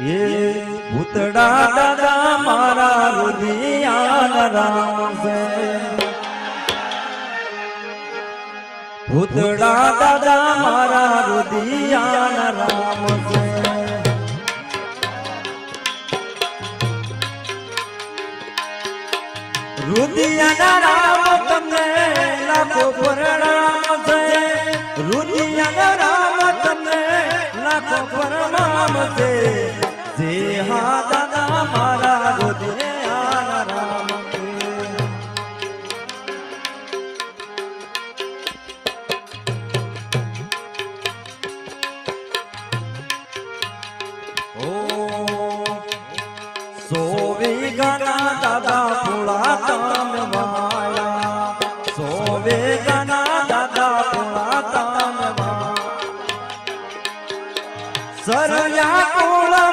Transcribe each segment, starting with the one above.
એ ભૂતડા દાદા મારા રુધિયાન રામ છે. ભૂતડા દાદા મારા રુધિયાન રામ છે. રુધિયાના રામ તમને લાખો પરણામ છે. રુધિયાના રામ તમને લાખો પરણામ છે. જે હા દાદા મારા ગોદે રામ. સોવે ગાના દાદા પુળા તામ માયા સોવે ગાના સરયા પુળા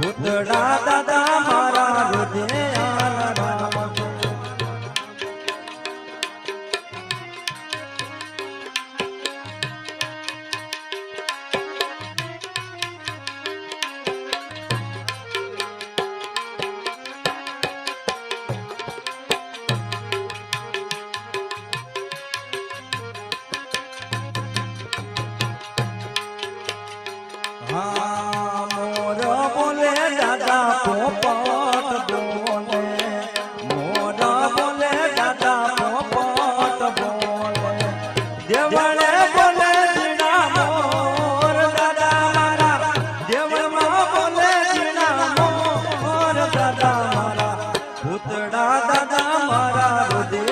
ભૂતડા દાદા મારા દાદા મારા ભૂતડા દાદા મારા હૃદય